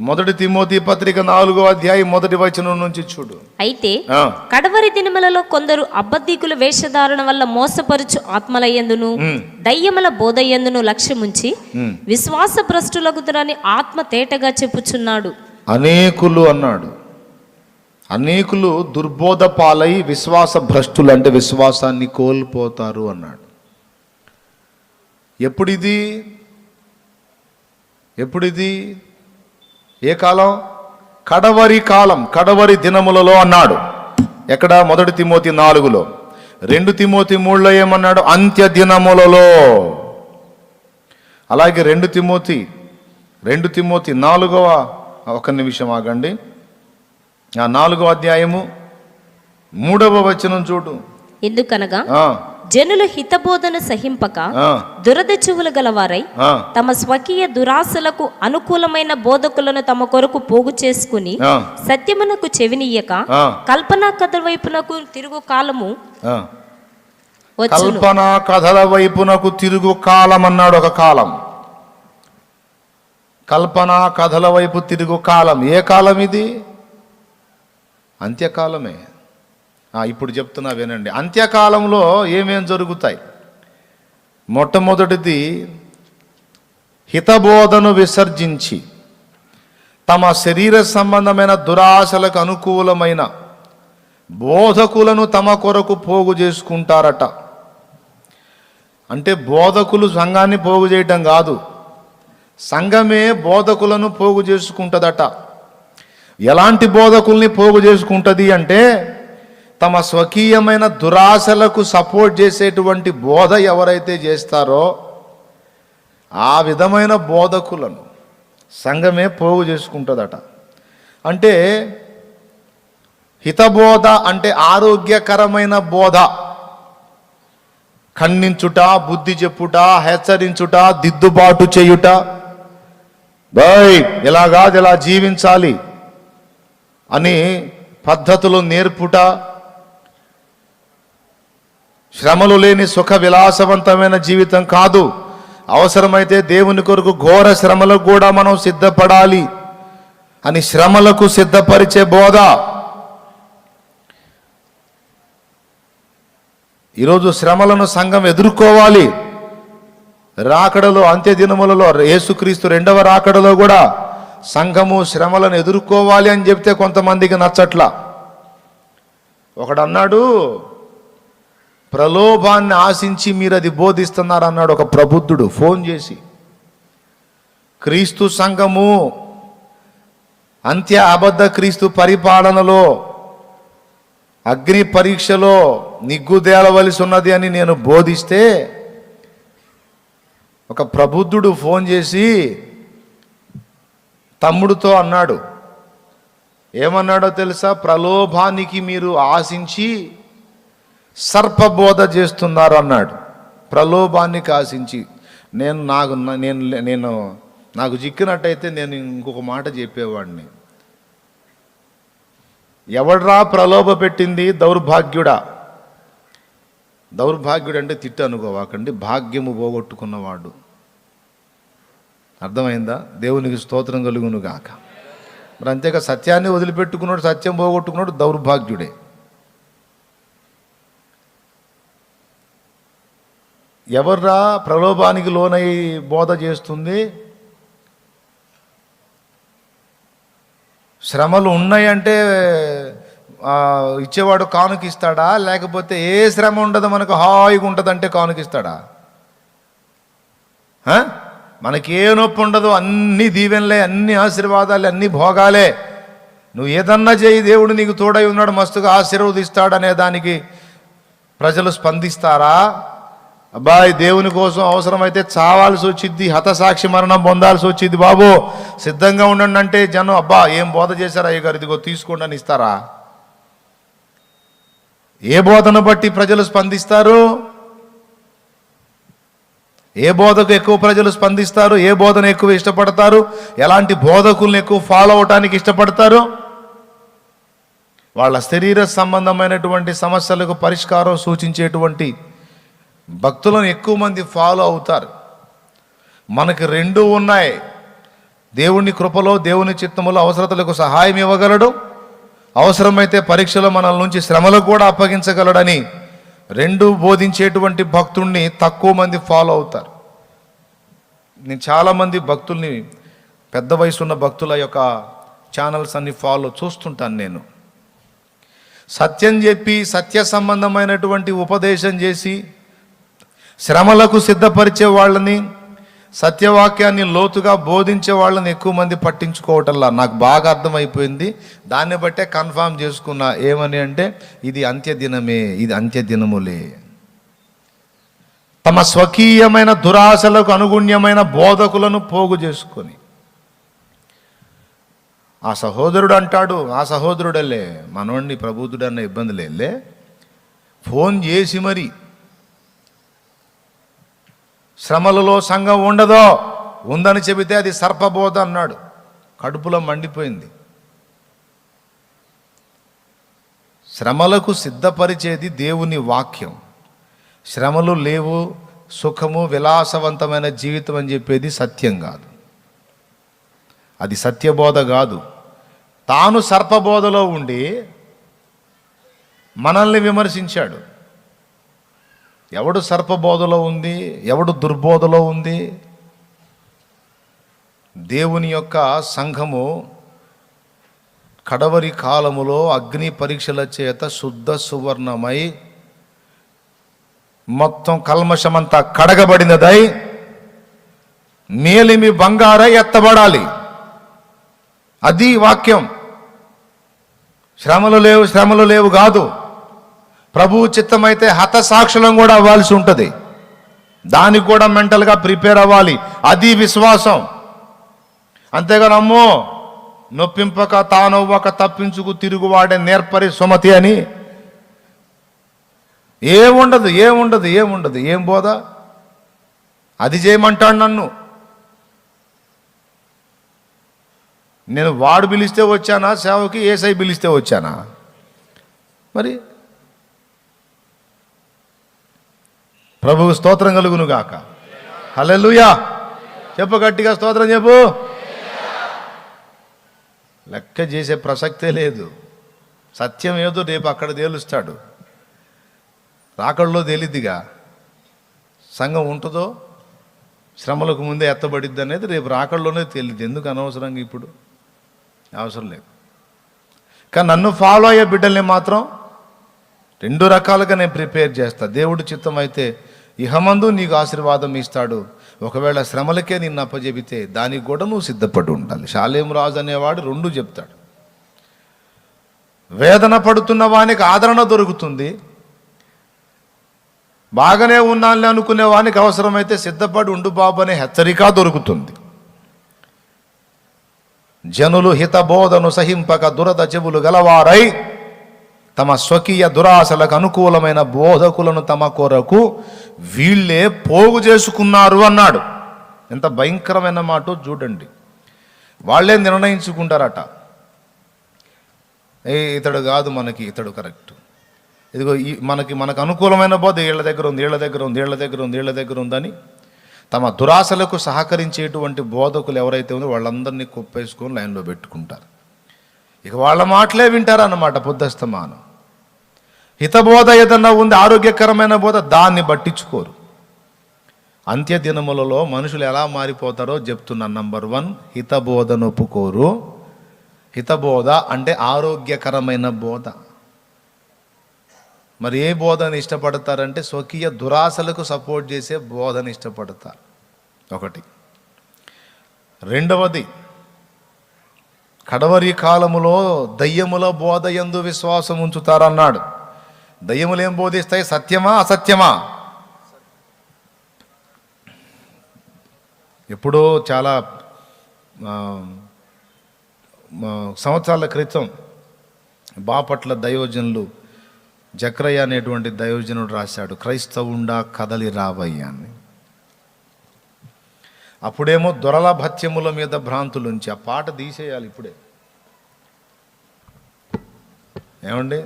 మొదటి తిమోతి పత్రిక నాలుగో అధ్యాయం మొదటి వచనం నుంచి చూడు. అయితే కడవరి దినములలో కొందరు అబద్ధికుల వేషధారణ వల్ల మోసపరుచు ఆత్మలయందును దయ్యముల బోధయందును లక్ష్యముంచి. విశ్వాస భ్రష్టులగుతురని ఆత్మ తేటగా చెప్పుచున్నాడు. అనేకులు అన్నాడు. అనేకులు దుర్బోధ పాలై విశ్వాస భ్రష్టులు అంటే విశ్వాసాన్ని కోల్పోతారు అన్నాడు. ఎప్పుడిది? ఎప్పుడిది? ఏ కాలం? కడవరి కాలం కడవరి దినములలో అన్నాడు. ఎక్కడ? మొదటి తిమోతి నాలుగులో. రెండు తిమోతి మూడులో ఏమన్నాడు? అంత్య దినములలో అలాగే రెండు తిమోతి రెండు తిమోతి నాలుగవ ఒక నిమిషం ఆగండి. ఆ నాలుగవ అధ్యాయము మూడవ వచనం చూడు. ఎందుకనగా? జనులు హితబోధన సహింపక దురద చెవులు గలవారై తమ స్వకీయ దురాశలకు అనుకూలమైన బోధకులను తమ కొరకు పోగు చేసుకుని సత్యమునకు చెవినియ్యక ఆ, కల్పనా కథ వైపునకు తిరుగు కాలము కల్పన కథల వైపునకు తిరుగు కాలం అన్నాడు ఒక కాలం. కల్పన కథల వైపు తిరుగు కాలం. ఏ కాలం ఇది? అంత్యకాలమే. ఇప్పుడు చెప్తున్నా వినండి. అంత్యకాలంలో ఏమేం జరుగుతాయి? మొట్టమొదటిది హితబోధను విసర్జించి తమ శరీర సంబంధమైన దురాశలకు అనుకూలమైన బోధకులను తమ కొరకు పోగు చేసుకుంటారట. అంటే బోధకులు సంఘాన్ని పోగు చేయటం కాదు సంఘమే బోధకులను పోగు చేసుకుంటుందట. ఎలాంటి బోధకుల్ని పోగు చేసుకుంటుంది అంటే తమ స్వకీయమైన దురాశలకు సపోర్ట్ చేసేటువంటి బోధ ఎవరైతే చేస్తారో ఆ విధమైన బోధకులను సంఘమే పోగు చేసుకుంటుందట. అంటే హితబోధ అంటే ఆరోగ్యకరమైన బోధ. ఖండించుట బుద్ధి చెప్పుట హెచ్చరించుట దిద్దుబాటు చేయుట. బాయ్ ఇలా కాదు ఇలా జీవించాలి అని పద్ధతులు నేర్పుట శ్రమలు లేని సుఖ విలాసవంతమైన జీవితం కాదు. అవసరమైతే దేవుని కొరకు ఘోర శ్రమలకు కూడా మనం సిద్ధపడాలి అని శ్రమలకు సిద్ధపరిచే బోధ. ఈరోజు శ్రమలను సంఘం ఎదుర్కోవాలి. రాకడలో అంత్య దినములలో యేసుక్రీస్తు రెండవ రాకడలో కూడా సంఘము శ్రమలను ఎదుర్కోవాలి అని చెప్తే కొంతమందికి నచ్చట్లా. ఒకడన్నాడు ప్రలోభాన్ని ఆశించి మీరు అది బోధిస్తున్నారు అన్నాడు ఒక ప్రబుద్ధుడు. ఫోన్ చేసి క్రీస్తు సంఘము అంత్య అబద్ధ క్రీస్తు పరిపాలనలో అగ్ని పరీక్షలో నిగ్గుదేలవలసి ఉన్నది అని నేను బోధిస్తే ఒక ప్రబుద్ధుడు ఫోన్ చేసి తమ్ముడితో అన్నాడు. ఏమన్నాడో తెలుసా? ప్రలోభానికి మీరు ఆశించి సర్పబోధ చేస్తున్నారు అన్నాడు. ప్రలోభాన్ని కాశించి నేను నాకు నేను నేను నాకు చిక్కినట్టయితే నేను ఇంకొక మాట చెప్పేవాడిని. ఎవడ్రా ప్రలోభ పెట్టింది? దౌర్భాగ్యుడా. దౌర్భాగ్యుడు అంటే తిట్టు అనుకోవాకండి భాగ్యము పోగొట్టుకున్నవాడు. అర్థమైందా? దేవునికి స్తోత్రం కలుగును గాక మరి అంతేగా సత్యాన్ని వదిలిపెట్టుకున్నాడు సత్యం పోగొట్టుకున్నాడు దౌర్భాగ్యుడే. ఎవర్రా ప్రలోభానికి లోనై బోధ చేస్తుంది? శ్రమలు ఉన్నాయంటే ఇచ్చేవాడు కానుకిస్తాడా? లేకపోతే ఏ శ్రమ ఉండదు మనకు హాయిగా ఉంటుందంటే కానుకిస్తాడా? మనకే మనకి ఏ నొప్పి ఉండదు అన్ని దీవెనలే అన్ని ఆశీర్వాదాలే అన్ని భోగాలే. నువ్వు ఏదన్నా చేయి దేవుడు నీకు తోడై ఉన్నాడు మస్తుగా ఆశీర్వదిస్తాడనే దానికి ప్రజలు స్పందిస్తారా? అబ్బాయి దేవుని కోసం అవసరమైతే చావాల్సి వచ్చింది హతసాక్షి మరణం పొందాల్సి వచ్చింది బాబు. సిద్ధంగా ఉండండి అంటే జనం అబ్బా ఏం బోధ చేశారు అయ్యగారు? ఇదిగో తీసుకోండి అని ఇస్తారా? ఏ బోధను బట్టి ప్రజలు స్పందిస్తారు? ఏ బోధకు ఎక్కువ ప్రజలు స్పందిస్తారు? ఏ బోధన ఎక్కువ ఇష్టపడతారు? ఎలాంటి బోధకుల్ని ఎక్కువ ఫాలో అవటానికి ఇష్టపడతారు? వాళ్ళ శరీర సంబంధమైనటువంటి సమస్యలకు పరిష్కారం సూచించేటువంటి భక్తులను ఎక్కువ మంది ఫాలో అవుతారు. మనకి రెండు ఉన్నాయి. దేవుని కృపలో దేవుని చిత్తములో అవసరతలకు సహాయం ఇవ్వగలడు. అవసరమైతే పరీక్షలో మనల్ నుంచి శ్రమలకు కూడా అప్పగించగలడని రెండు బోధించేటువంటి భక్తుణ్ణి తక్కువ మంది ఫాలో అవుతారు. నేను చాలామంది భక్తుల్ని పెద్ద వయసున్న భక్తుల యొక్క ఛానల్స్ అన్ని ఫాలో చూస్తుంటాను నేను. సత్యం చెప్పి సత్య సంబంధమైనటువంటి ఉపదేశం చేసి శ్రమలకు సిద్ధపరిచే వాళ్ళని సత్యవాక్యాన్ని లోతుగా బోధించే వాళ్ళని ఎక్కువ మంది పట్టించుకోవటంలా నాకు బాగా అర్థమైపోయింది. దాన్ని బట్టే కన్ఫామ్ చేసుకున్నా ఏమని అంటే ఇది అంత్యదినమే ఇది అంత్యదినములే. తమ స్వకీయమైన దురాశలకు అనుగుణ్యమైన బోధకులను పోగు చేసుకొని. ఆ సహోదరుడు అంటాడు ఆ సహోదరుడలే మనోడిని ప్రబుద్ధుడు ఇబ్బంది లేలే ఫోన్ చేసి మరి శ్రమలలో సంఘం ఉండదో ఉందని చెబితే అది సర్పబోధ అన్నాడు. కడుపులో మండిపోయింది. శ్రమలకు సిద్ధపరిచేది దేవుని వాక్యం. శ్రమలు లేవు సుఖము విలాసవంతమైన జీవితం అని చెప్పేది సత్యం కాదు. అది సత్యబోధ కాదు. తాను సర్పబోధలో ఉండి మనల్ని విమర్శించాడు. ఎవడు సర్పబోధలో ఉంది ఎవడు దుర్బోధలో ఉంది? దేవుని యొక్క సంఘము కడవరి కాలములో అగ్ని పరీక్షల చేత శుద్ధ సువర్ణమై మొత్తం కల్మషమంతా కడగబడినదై మేలిమి బంగారై ఎత్తబడాలి. అది వాక్యం. శ్రమలు లేవు శ్రమలు లేవు కాదు. ప్రభువు చిత్తమైతే హతసాక్షులం కూడా అవ్వాల్సి ఉంటుంది. దానికి కూడా మెంటల్గా ప్రిపేర్ అవ్వాలి. అది విశ్వాసం. అంతేగాని అమ్మో నొప్పింపక తానవ్వక తప్పించుకు తిరుగువాడే నేర్పరి సుమతి అని. ఏముండదు ఏముండదు ఏముండదు ఏం బోధ? అది చేయమంటాడు నన్ను. నేను వాడు పిలిస్తే వచ్చానా? సేవకి ఏసై పిలిస్తే వచ్చానా? మరి ప్రభువు స్తోత్రం కలుగును గాక. హల్లెలూయా. చెప్పు గట్టిగా స్తోత్రం చెప్పు. లెక్క చేసే ప్రసక్తే లేదు. సత్యం ఏదో రేపు అక్కడ తేలుస్తాడు. రాకడలో తేలిద్దిగా. సంఘం ఉంటుందో శ్రమలకు ముందే ఎత్తబడిద్ది అనేది రేపు రాకడలోనే తేలిద్ది. ఎందుకు అనవసరంగా ఇప్పుడు? అవసరం లేదు. కానీ నన్ను ఫాలో అయ్యే బిడ్డల్ని మాత్రం రెండు రకాలుగా నేను ప్రిపేర్ చేస్తా. దేవుడి చిత్తం అయితే ఇహమందు నీకు ఆశీర్వాదం ఇస్తాడు. ఒకవేళ శ్రమలకే నిన్ను అప్పజెబితే దానికి కూడా నువ్వు సిద్ధపడి ఉండాలి. శాలేం రాజు అనేవాడు రెండు చెప్తాడు. వేదన పడుతున్న వానికి ఆదరణ దొరుకుతుంది. బాగానే ఉన్నానని అనుకునే వానికి అవసరమైతే సిద్ధపడి ఉండు బాబు అనే హెచ్చరిక దొరుకుతుంది. జనులు హితబోధను సహింపక దురద చెవులు గలవారై తమ స్వకీయ దురాశలకు అనుకూలమైన బోధకులను తమ కొరకు వీళ్ళే పోగు చేసుకున్నారు అన్నాడు. ఎంత భయంకరమైన మాట చూడండి. వాళ్ళే నిర్ణయించుకుంటారట? ఏ ఇతడు కాదు మనకి ఇతడు కరెక్ట్. ఇదిగో ఈ మనకి మనకు అనుకూలమైన బోధ వీళ్ళ దగ్గర ఉంది వీళ్ళ దగ్గర ఉంది వీళ్ళ దగ్గర ఉంది వీళ్ళ దగ్గర ఉందని తమ దురాశలకు సహకరించేటువంటి బోధకులు ఎవరైతే ఉందో వాళ్ళందరినీ కుప్పేసుకొని లైన్లో పెట్టుకుంటారు. ఇక వాళ్ళ మాటలే వింటారన్నమాట బుద్ధస్తమానం. హితబోధ ఏదన్నా ఉంది ఆరోగ్యకరమైన బోధ దాన్ని పట్టించుకోరు. అంత్య దినములలో మనుషులు ఎలా మారిపోతారో చెప్తున్నా నంబర్ వన్ హితబోధను ఒప్పుకోరు. హితబోధ అంటే ఆరోగ్యకరమైన బోధ. మరి ఏ బోధన ఇష్టపడతారంటే స్వకీయ దురాశలకు సపోర్ట్ చేసే బోధను ఇష్టపడతారు. ఒకటి. రెండవది కడవరి కాలములో దయ్యముల బోధ ఎందు విశ్వాసం ఉంచుతారన్నాడు. దయ్యములు ఏం బోధిస్తాయి? సత్యమా? అసత్యమా? ఎప్పుడో చాలా సంవత్సరాల క్రితం బాపట్ల దయోజనులు జక్రయ్య అనేటువంటి దయోజనుడు రాశాడు క్రైస్తవుండా కదలి రావయ్యాన్ని అని. అప్పుడేమో దొరల భత్యముల మీద భ్రాంతులుంచి ఆ పాట తీసేయాలి ఇప్పుడే. ఏమండి?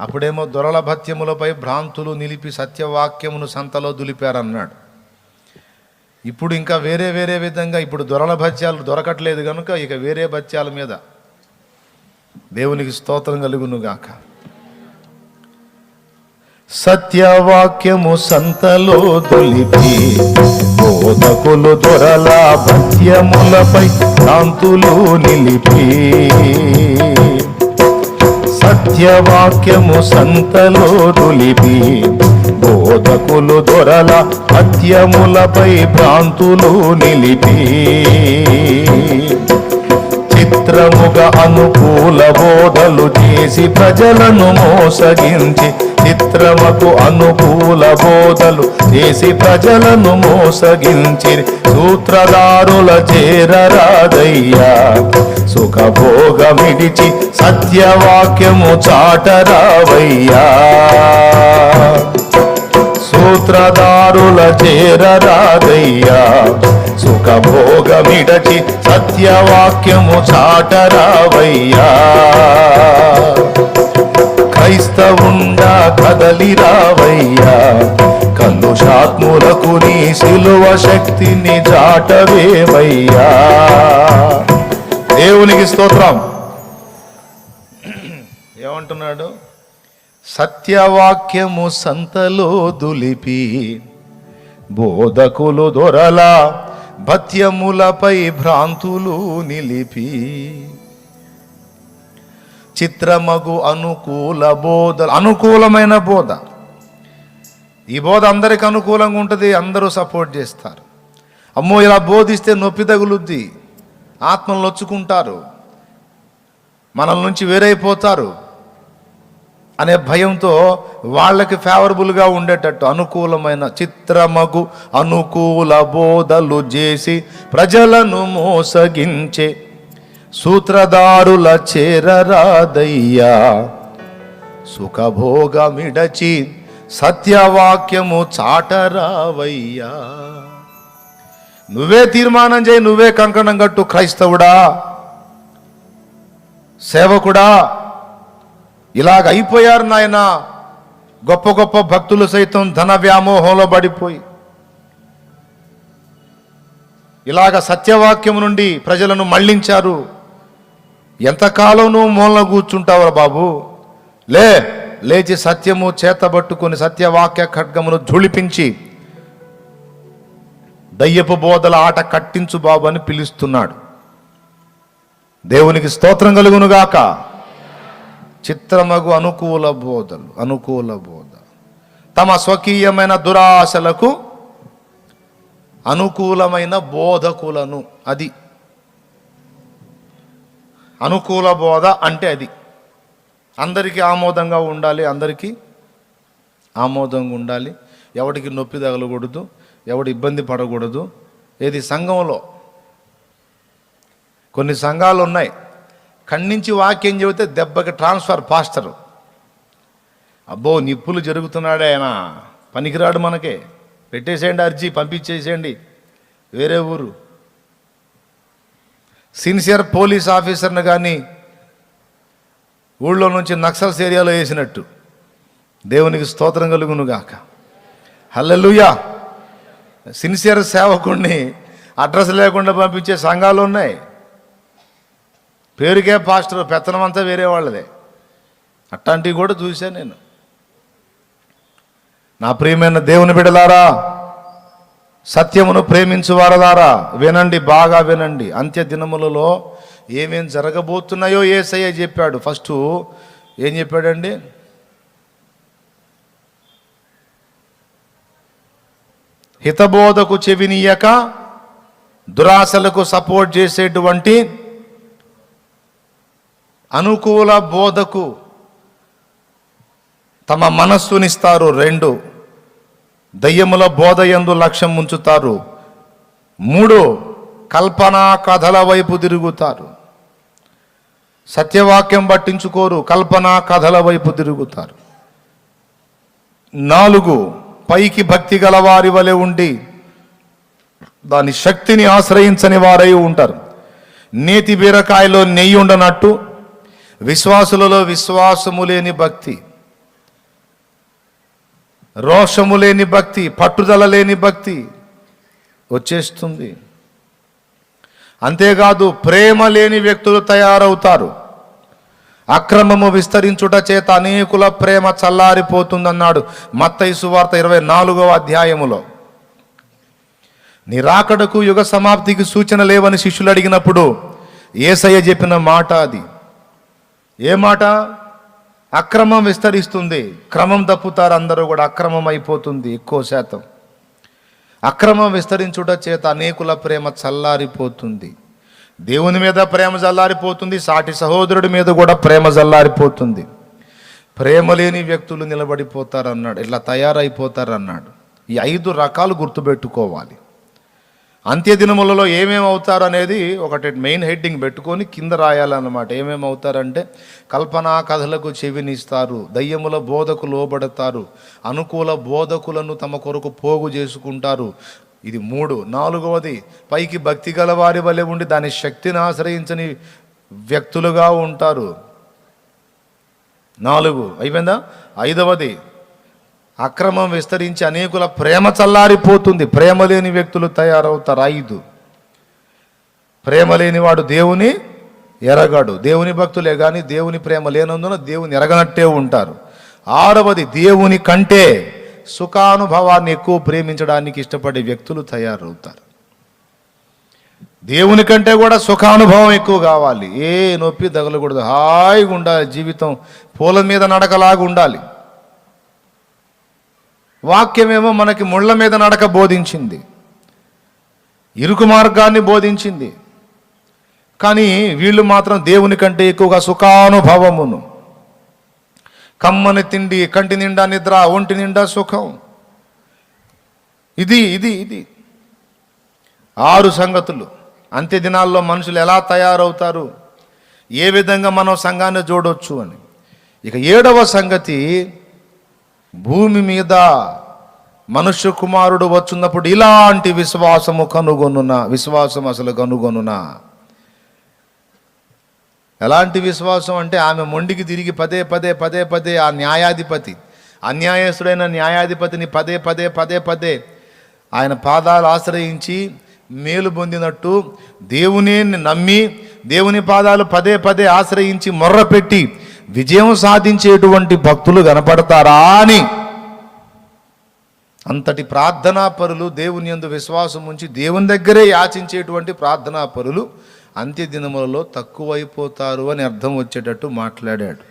అప్పుడేమో దొరల భత్యములపై భ్రాంతులు నిలిపి సత్యవాక్యమును సంతలో దులిపారన్నాడు. ఇప్పుడు ఇంకా వేరే వేరే విధంగా ఇప్పుడు దొరల భత్యాలు దొరకట్లేదు కనుక ఇక వేరే భత్యాల మీద దేవునికి స్తోత్రం కలుగును గాక సత్యవాక్యము సంతలో దులిపి బోధకులు దొరల భత్యములపై కాంతులు నిలిపి. సత్యవాక్యము సంతలో రులిపి బోధకులు దొరల హత్యములపై భ్రాంతులు నిలిపి. చిత్రముగా అనుకూల బోధలు చేసి ప్రజలను మోసగించి చిత్రముకు అనుకూల బోధలు చేసి ప్రజలను మోసగించి సూత్రధారుల చేరరాదయ్యా సుఖభోగమిడిచి సత్యవాక్యము చాటరావయ్యా. సూత్రధారుల చేరరాదయ్యా సుఖభోగమిడచి సత్యవాక్యము చాటరావయ్యా. క్రైస్తవుండా కదలి రావయ్యా కలుషాత్ములకు నీ శిలువ శక్తిని చాటవేవయ్యా. దేవునికి స్తోత్రం. ఏమంటున్నాడు? సత్యవాక్యము సంతలో దులిపి బోధకులు దొరల భత్యములపై భ్రాంతులు నిలిపి. చిత్రమగు అనుకూల బోధ అనుకూలమైన బోధ. ఈ బోధ అందరికి అనుకూలంగా ఉంటుంది అందరూ సపోర్ట్ చేస్తారు. అమ్మో ఇలా బోధిస్తే నొప్పి తగులుద్ది ఆత్మలు నొచ్చుకుంటారు మనల్ నుంచి వేరైపోతారు అనే భయంతో వాళ్ళకి ఫేవరబుల్గా ఉండేటట్టు అనుకూలమైన చిత్రమగు అనుకూల బోధలు చేసి ప్రజలను మోసగించే సూత్రధారుల చేరరాదయ్యా. సుఖభోగమిడచి సత్యవాక్యము చాటరావయ్యా. నువ్వే తీర్మానం చేయి నువ్వే కంకణం కట్టు క్రైస్తవుడా. సేవకుడా. ఇలాగ అయిపోయారు నాయన. గొప్ప గొప్ప భక్తులు సైతం ధన వ్యామోహంలో పడిపోయి. ఇలాగ సత్యవాక్యం నుండి ప్రజలను మళ్ళించారు ఎంతకాలం నువ్వు మూలన కూర్చుంటావురా బాబు? లే లేచి సత్యము చేతబట్టుకుని సత్యవాక్య ఖడ్గమును ఝుళిపించి దయ్యపు బోధల ఆట కట్టించు బాబు అని పిలుస్తున్నాడు. దేవునికి స్తోత్రం కలుగునుగాక. చిత్రమగు అనుకూల బోధలు అనుకూల బోధ. తమ స్వకీయమైన దురాశలకు అనుకూలమైన బోధకులను అది అనుకూల బోధ అంటే అది. అందరికీ ఆమోదంగా ఉండాలి అందరికీ ఆమోదంగా ఉండాలి. ఎవడికి నొప్పి తగలకూడదు ఎవడు ఇబ్బంది పడకూడదు. ఏది సంఘంలో? కొన్ని సంఘాలు ఉన్నాయి. ఖండించి వాక్యం చెబితే దెబ్బకి ట్రాన్స్ఫర్ పాస్టరు. అబ్బో నిప్పులు జరుగుతున్నాడే ఆయన. పనికిరాడు మనకే. పెట్టేసేయండి అర్జీ పంపించేసేయండి. వేరే ఊరు. సిన్సియర్ పోలీస్ ఆఫీసర్ని కానీ ఊళ్ళో నుంచి నక్సల్స్ ఏరియాలో వేసినట్టు. దేవునికి స్తోత్రం కలుగునుగాక. హల్లెలుయా! సిన్సియర్ సేవకుణ్ణి అడ్రస్ లేకుండా పంపించే సంఘాలు ఉన్నాయి. పేరుకే పాస్టర్ పెత్తనం అంతా వేరే వాళ్ళదే. అట్లాంటివి కూడా చూశాను నేను. నా ప్రియమైన దేవుని బిడలారా సత్యమును ప్రేమించు వారదారా వినండి బాగా వినండి. అంత్య దినములలో ఏమేం జరగబోతున్నాయో ఏసయ్య చెప్పాడు. ఫస్ట్ ఏం చెప్పాడండి? హితబోధకు చెవినీయక దురాశలకు సపోర్ట్ చేసేటువంటి అనుకూల బోధకు తమ మనస్సునిస్తారు. రెండు దయ్యముల బోధ యందు లక్ష్యం ఉంచుతారు. మూడు కల్పనా కథల వైపు తిరుగుతారు. సత్యవాక్యం పట్టించుకోరు కల్పనా కథల వైపు తిరుగుతారు. నాలుగు పైకి భక్తి గల వారి వలె ఉండి దాని శక్తిని ఆశ్రయించని వారై ఉంటారు. నేతి బీరకాయలో నెయ్యి ఉండనట్టు విశ్వాసులలో విశ్వాసము లేని భక్తి. రోషము లేని భక్తి పట్టుదల లేని భక్తి వచ్చేస్తుంది. అంతేకాదు ప్రేమ లేని వ్యక్తులు తయారవుతారు. అక్రమము విస్తరించుట చేత అనేకుల ప్రేమ చల్లారిపోతుందన్నాడు మత్తయి సువార్త ఇరవై నాలుగవ అధ్యాయములో. నిరాకడకు యుగ సమాప్తికి సూచన లేవని శిష్యులు అడిగినప్పుడు ఏసయ్య చెప్పిన మాట అది. ఏ మాట? అక్రమం విస్తరిస్తుంది. క్రమం తప్పుతారు అందరూ కూడా అక్రమం అయిపోతుంది ఎక్కువ శాతం. అక్రమం విస్తరించుట చేత అనేకుల ప్రేమ చల్లారిపోతుంది. దేవుని మీద ప్రేమ చల్లారిపోతుంది సాటి సహోదరుడి మీద కూడా ప్రేమ చల్లారిపోతుంది ప్రేమ లేని వ్యక్తులు నిలబడిపోతారు అన్నాడు ఇట్లా తయారైపోతారు అన్నాడు ఈ ఐదు రకాలు గుర్తుపెట్టుకోవాలి. అంత్యదినములలో ఏమేమి అవుతారు అనేది ఒకటి మెయిన్ హెడ్డింగ్ పెట్టుకొని కింద రాయాలన్నమాట. ఏమేమి అవుతారంటే కల్పనా కథలకు చెవినిస్తారు దయ్యముల బోధకు లోబడతారు అనుకూల బోధకులను తమ కొరకు పోగు చేసుకుంటారు. ఇది మూడు. నాలుగవది పైకి భక్తి గల వారి వలె ఉండి దాని శక్తిని ఆశ్రయించని వ్యక్తులుగా ఉంటారు. నాలుగు. అయిపోయిందా? ఐదవది అక్రమం విస్తరించి అనేకుల ప్రేమ చల్లారిపోతుంది. ప్రేమ లేని వ్యక్తులు తయారవుతారు. ఐదు. ప్రేమ లేనివాడు దేవుని ఎరగడు. దేవుని భక్తులే కానీ దేవుని ప్రేమ లేనందున దేవుని ఎరగనట్టే ఉంటారు. ఆరవది దేవుని కంటే సుఖానుభవాన్ని ఎక్కువ ప్రేమించడానికి ఇష్టపడే వ్యక్తులు తయారవుతారు. దేవుని కంటే కూడా సుఖానుభవం ఎక్కువ కావాలి. ఏ నొప్పి తగలకూడదు. హాయిగా ఉండాలి. జీవితం పూల మీద నడకలాగా ఉండాలి. వాక్యమేమో మనకి ముళ్ళ మీద నడక బోధించింది. ఇరుకు మార్గాన్ని బోధించింది. కానీ వీళ్ళు మాత్రం దేవుని కంటే ఎక్కువగా సుఖానుభవమును. కమ్మని తిండి కంటి నిండా నిద్ర ఒంటి నిండా సుఖం. ఇది ఇది ఇది. ఆరు సంగతులు. అంత్య దినాల్లో మనుషులు ఎలా తయారవుతారు? ఏ విధంగా మనం సంఘాన్ని చూడొచ్చు అని. ఇక ఏడవ సంగతి భూమి మీద మనుష్య కుమారుడు వచ్చున్నప్పుడు ఇలాంటి విశ్వాసము కనుగొనున విశ్వాసం అసలు కనుగొనునా ఎలాంటి విశ్వాసం అంటే ఆమె మొండికి తిరిగి పదే పదే పదే పదే ఆ న్యాయాధిపతి అన్యాయస్తుడైన న్యాయాధిపతిని పదే పదే పదే పదే ఆయన పాదాలు ఆశ్రయించి మేలు పొందినట్టు దేవుని నమ్మి దేవుని పాదాలు పదే పదే ఆశ్రయించి మొర్రపెట్టి విజయం సాధించేటువంటి భక్తులు కనపడతారా అని అంతటి ప్రార్థనా పరులు దేవుని యందు విశ్వాసం ఉంచి దేవుని దగ్గరే యాచించేటువంటి ప్రార్థనా పరులు అంత్యదినములలో తక్కువైపోతారు అని అర్థం వచ్చేటట్టు మాట్లాడాడు.